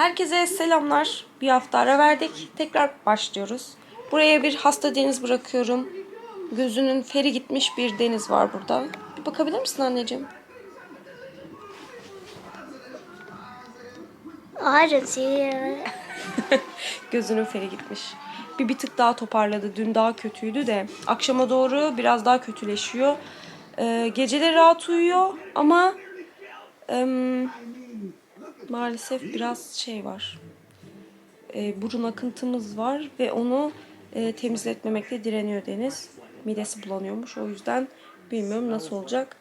Herkese selamlar. Bir hafta ara verdik. Tekrar başlıyoruz. Buraya bir hasta deniz bırakıyorum. Gözünün feri gitmiş bir deniz var burada. Bir bakabilir misin anneciğim? İt. Gözünün feri gitmiş. Bir bir tık daha toparladı. Dün daha kötüydü de. Akşama doğru biraz daha kötüleşiyor. Ee, geceleri rahat uyuyor ama em, maalesef biraz şey var. Ee, burun akıntımız var ve onu e, temizletmemekte direniyor Deniz. Midesi bulanıyormuş. O yüzden bilmiyorum nasıl olacak.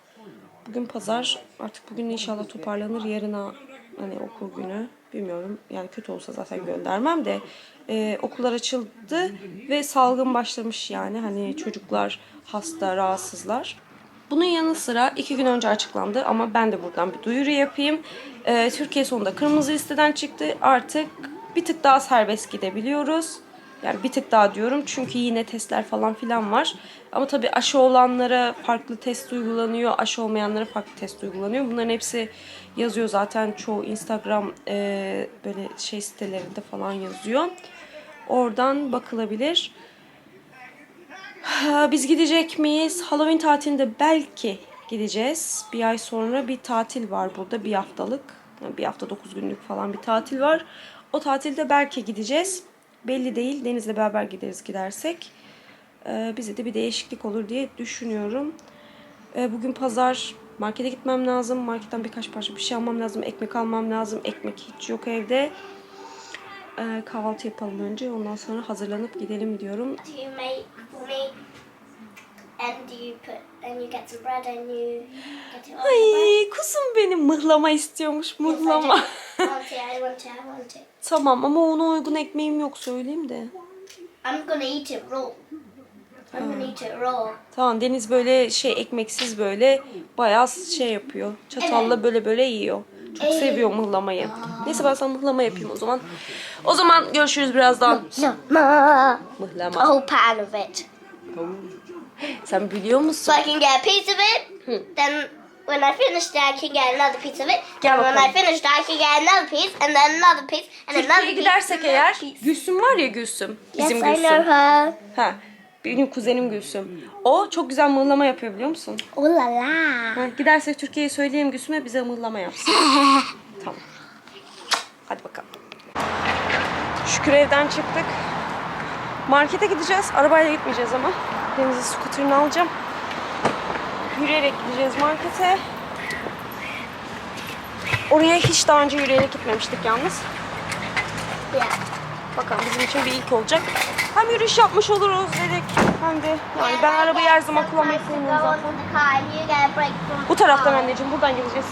Bugün pazar. Artık bugün inşallah toparlanır. Yarına hani okul günü. Bilmiyorum. Yani kötü olsa zaten göndermem de. Ee, okullar açıldı ve salgın başlamış yani. Hani çocuklar hasta, rahatsızlar. Bunun yanı sıra iki gün önce açıklandı ama ben de buradan bir duyuru yapayım. Ee, Türkiye sonunda kırmızı listeden çıktı. Artık bir tık daha serbest gidebiliyoruz. Yani bir tık daha diyorum çünkü yine testler falan filan var. Ama tabii aşı olanlara farklı test uygulanıyor, aşı olmayanlara farklı test uygulanıyor. Bunların hepsi yazıyor zaten çoğu Instagram e, böyle şey sitelerinde falan yazıyor. Oradan bakılabilir. Biz gidecek miyiz? Halloween tatilinde belki gideceğiz. Bir ay sonra bir tatil var burada. Bir haftalık. Bir hafta 9 günlük falan bir tatil var. O tatilde belki gideceğiz. Belli değil. Deniz'le beraber gideriz gidersek. Ee, bize de bir değişiklik olur diye düşünüyorum. Ee, bugün pazar. Markete gitmem lazım. Marketten birkaç parça bir şey almam lazım. Ekmek almam lazım. Ekmek hiç yok evde. Ee, kahvaltı yapalım önce. Ondan sonra hazırlanıp gidelim diyorum. Do you make meat and do you put and you get some bread and you get it on the bread? Ay kuzum benim mıhlama istiyormuş mıhlama. I want it, I want it, I want it. tamam ama ona uygun ekmeğim yok söyleyeyim de. I'm gonna eat it raw. I'm gonna eat it raw. Tamam Deniz böyle şey ekmeksiz böyle bayağı şey yapıyor. Çatalla böyle böyle yiyor. Çok seviyor mıhlamayı. Neyse ben sana mıhlama yapayım o zaman. O zaman görüşürüz birazdan. No, ma. A Mıhlama. whole pan of it. Sen biliyor musun? So I can get a piece of it. Then when I finish it, I can get another piece of it. Gel And when I finish it, I can get another piece, and then another piece, and another Türkiye'ye piece. gidersek eğer. Gülsüm var ya Gülsüm. Yes, Bizim I know her. Ha, benim kuzenim Gülsüm. O çok güzel mıhlama yapıyor biliyor musun? Oh la la. Ha, gidersek Türkiye'ye söyleyelim Gülsüm'e bize mıhlama yapsın. tamam. Hadi bakalım. Şükür evden çıktık. Markete gideceğiz. Arabayla gitmeyeceğiz ama. Deniz'in skuterini alacağım. Yürüyerek gideceğiz markete. Oraya hiç daha önce yürüyerek gitmemiştik yalnız. Yeah. Bakalım bizim için bir ilk olacak. Hem yürüyüş yapmış oluruz dedik. Hem de yani ben arabayı her zaman kullanmayı sevmiyorum zaten. Bu taraftan anneciğim buradan gideceğiz.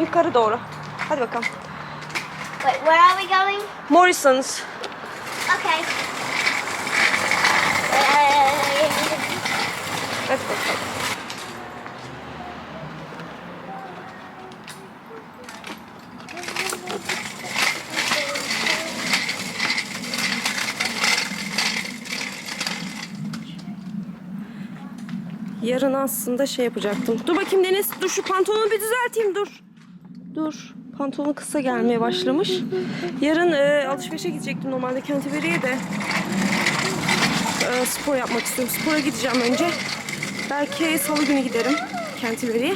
Yukarı doğru. Hadi bakalım. Wait, where are we going? Morrison's. Okay. Hadi bakalım. Yarın aslında şey yapacaktım. Dur bakayım Deniz. Dur şu pantolonu bir düzelteyim dur. Dur. Pantolonu kısa gelmeye başlamış. Yarın e, alışverişe gidecektim normalde Canterbury'e de. E, spor yapmak istiyorum. Spora gideceğim önce. Belki salı günü giderim Canterbury'e.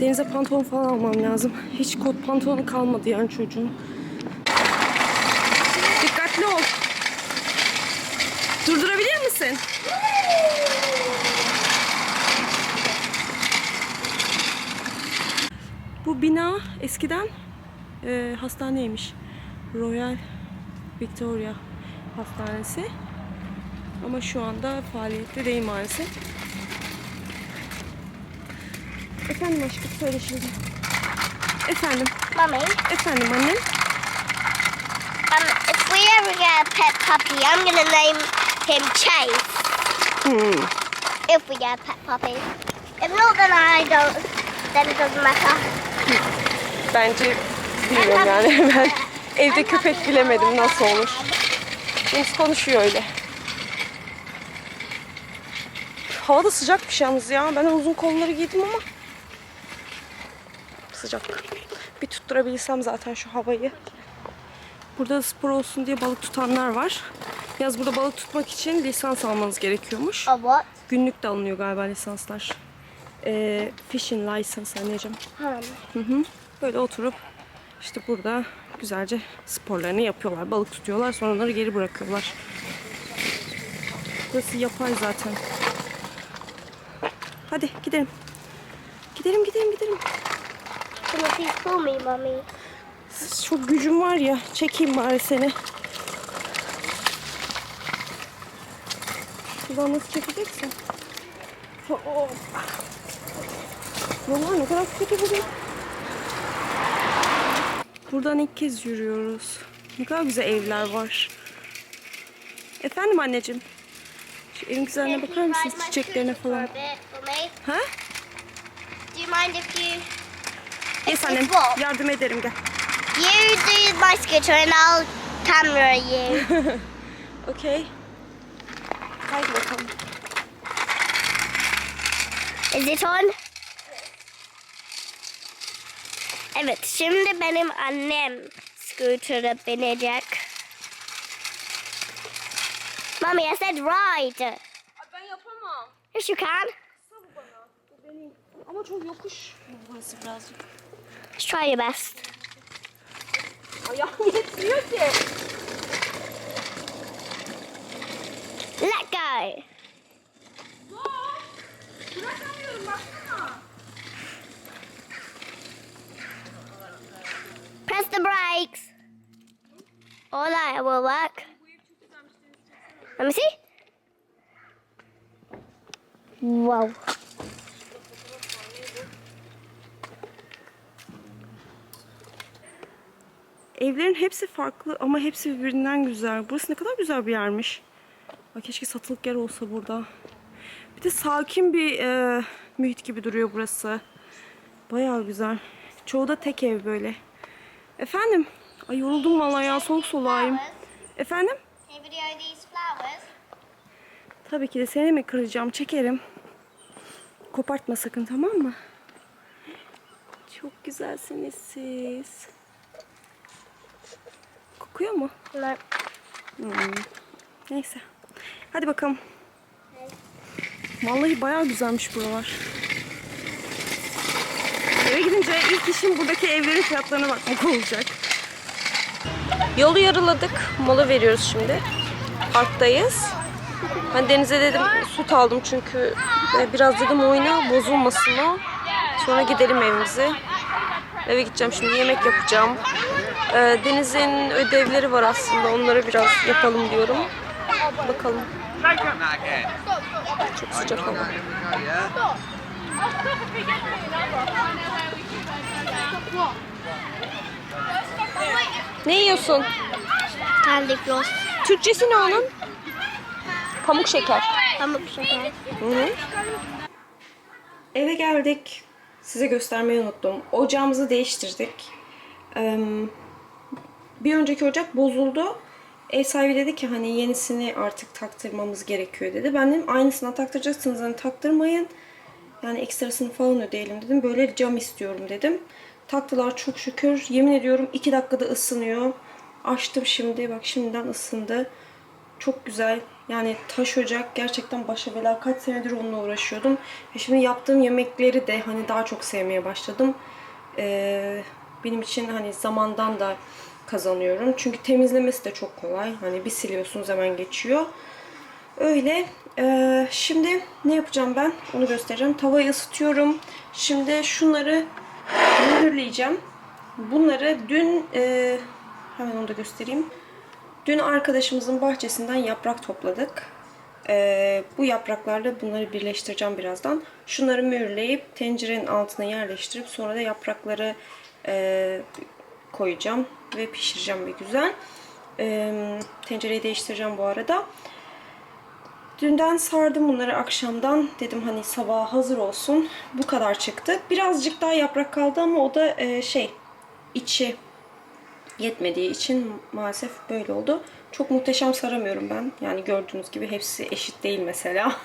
Denize pantolon falan almam lazım. Hiç kot pantolonu kalmadı yani çocuğun. Dikkatli ol. Durdurabilir misin? Bu bina eskiden e, hastaneymiş. Royal Victoria Hastanesi. Ama şu anda faaliyette değil maalesef. Efendim aşkım söyle şimdi. Efendim, Mummy, efendim annem. um, if we ever get a pet puppy, I'm gonna name him Chase. Hmm. If we get a pet puppy. If not, then I don't. Then it doesn't matter. Bence bilmiyorum yani ben evde köpek bilemedim nasıl olur. Deniz konuşuyor öyle. Hava da sıcakmış yalnız ya. Ben uzun kolları giydim ama sıcak. Bir tutturabilsem zaten şu havayı. Burada spor olsun diye balık tutanlar var. Yaz burada balık tutmak için lisans almanız gerekiyormuş. A what? Günlük de alınıyor galiba lisanslar. Ee, fishing license anneciğim. Ham. Hı hı. Böyle oturup işte burada güzelce sporlarını yapıyorlar. Balık tutuyorlar sonra onları geri bırakıyorlar. Burası yapay zaten. Hadi gidelim. Gidelim gidelim gidelim. Pull me, Mummy? Çok gücüm var ya. Çekeyim bari seni. Şuradan nasıl çekeceksin? Yollar ne kadar kötü bugün. Buradan ilk kez yürüyoruz. Ne kadar güzel evler var. Efendim anneciğim? Şu evin güzelliğine bakar mısınız? Çiçeklerine falan. Ha? Do you mind if you Yes annem. What? Yardım ederim gel. you do my scooter and I'll camera you? Okey. Haydi bakalım. Is it on? Evet, şimdi benim annem scooter'a binecek. Mommy, I said ride. Ben yapamam. Yes, you can. Ama çok yokuş burası birazcık. Let's try your best. Let go. Press the brakes. All that will work. Let me see. Wow. Evlerin hepsi farklı ama hepsi birbirinden güzel. Burası ne kadar güzel bir yermiş. Bak keşke satılık yer olsa burada. Bir de sakin bir e, mühit gibi duruyor burası. Bayağı güzel. Çoğu da tek ev böyle. Efendim? Ay yoruldum vallahi ya soğuk soluğayım. Efendim? Tabii ki de seni mi kıracağım? Çekerim. Kopartma sakın tamam mı? Çok güzelsiniz siz. Kokuyor mu? No. Hmm. Neyse. Hadi bakalım. Vallahi bayağı güzelmiş buralar. Eve gidince ilk işim buradaki evlerin fiyatlarına bakmak olacak. Yolu yarıladık. Mola veriyoruz şimdi. Parktayız. Ben Deniz'e dedim süt aldım çünkü biraz dedim oyna bozulmasın o. Sonra gidelim evimize. Eve gideceğim şimdi yemek yapacağım. Ee, Deniz'in ödevleri var aslında onları biraz yapalım diyorum. Bakalım. Çok sıcak hava. Ne yiyorsun? Candy floss. Türkçesi ne onun? Pamuk şeker. Pamuk şeker. Hı hı. Eve geldik. Size göstermeyi unuttum. Ocağımızı değiştirdik. Eee, Bir önceki ocak bozuldu. Ev sahibi dedi ki hani yenisini artık taktırmamız gerekiyor dedi. Ben dedim aynısına taktıracaksınız hani taktırmayın. Yani ekstrasını falan ödeyelim dedim. Böyle cam istiyorum dedim. Taktılar çok şükür. Yemin ediyorum 2 dakikada ısınıyor. Açtım şimdi. Bak şimdiden ısındı. Çok güzel. Yani taş ocak gerçekten başa bela. Kaç senedir onunla uğraşıyordum. Ve şimdi yaptığım yemekleri de hani daha çok sevmeye başladım. Ee, benim için hani zamandan da kazanıyorum. Çünkü temizlemesi de çok kolay. Hani bir siliyorsunuz hemen geçiyor. Öyle. Ee, şimdi ne yapacağım ben? Onu göstereceğim. Tavayı ısıtıyorum. Şimdi şunları mühürleyeceğim. Bunları dün e, hemen onu da göstereyim. Dün arkadaşımızın bahçesinden yaprak topladık. Ee, bu yapraklarla bunları birleştireceğim birazdan. Şunları mühürleyip tencerenin altına yerleştirip sonra da yaprakları e, koyacağım ve pişireceğim bir güzel. Tencereyi değiştireceğim bu arada. Dünden sardım bunları akşamdan. Dedim hani sabaha hazır olsun. Bu kadar çıktı. Birazcık daha yaprak kaldı ama o da şey içi yetmediği için maalesef böyle oldu. Çok muhteşem saramıyorum ben. Yani gördüğünüz gibi hepsi eşit değil mesela.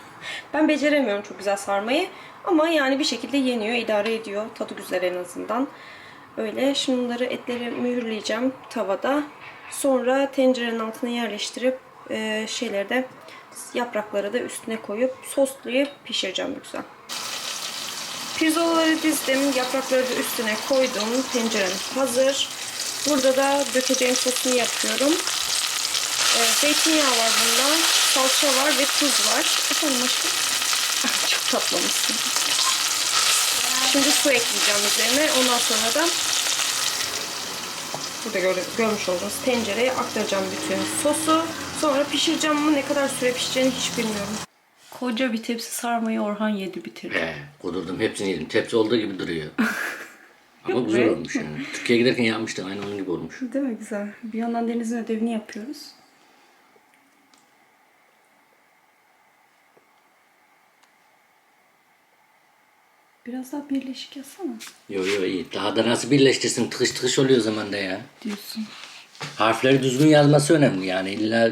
Ben beceremiyorum çok güzel sarmayı. Ama yani bir şekilde yeniyor, idare ediyor. Tadı güzel en azından. Öyle. Şunları etleri mühürleyeceğim tavada. Sonra tencerenin altına yerleştirip e, şeyleri de yaprakları da üstüne koyup soslayıp pişireceğim güzel. Pirzolaları dizdim. Yaprakları da üstüne koydum. Tencerem hazır. Burada da dökeceğim sosunu yapıyorum. Ee, zeytinyağı var bunda. Salça var ve tuz var. Efendim aşkım? Çok tatlamışsın. Şimdi su ekleyeceğim üzerine. Ondan sonra da burada gör- görmüş olduğunuz tencereye aktaracağım bütün sosu. Sonra pişireceğim ama ne kadar süre pişeceğini hiç bilmiyorum. Koca bir tepsi sarmayı Orhan yedi bitirdi. He, kudurdum hepsini yedim. Tepsi olduğu gibi duruyor. Ama güzel olmuş yani. Türkiye'ye giderken yapmıştım. Aynı onun gibi olmuş. Değil mi güzel? Bir yandan Deniz'in ödevini yapıyoruz. Biraz daha birleşik yazsana Yo yo iyi. Daha da nasıl birleştirsin? Tıkış tıkış oluyor zamanda ya. diyorsun. Harfleri düzgün yazması önemli yani. İlla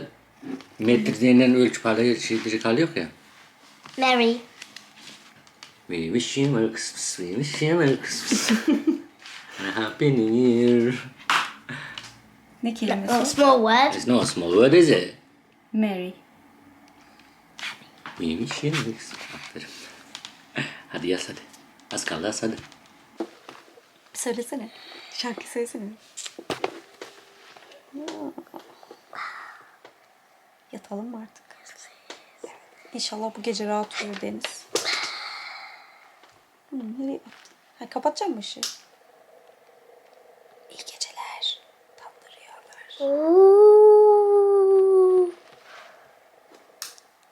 metrik denilen ölçü parayı şey diyecek hali yok ya. Mary. We wish you Merry Christmas. We wish you Merry Christmas. And a Happy New Year. Ne kelimesi? Oh, small word. It's not a small word is it? Mary. We wish you Merry Christmas. Aferin. Hadi yaz hadi. Az kaldı yaz hadi. Söylesene. Şarkı söylesene. Yatalım mı artık? İnşallah bu gece rahat uyur Deniz. Hı, nereye baktın? Ha, kapatacak mı ışığı? İyi geceler. Tatlı rüyalar.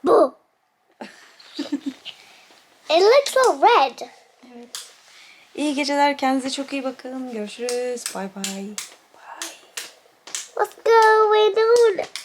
Boo. it looks all red. İyi geceler. Kendinize çok iyi bakın. Görüşürüz. Bay bay. Bye. Let's go. We're.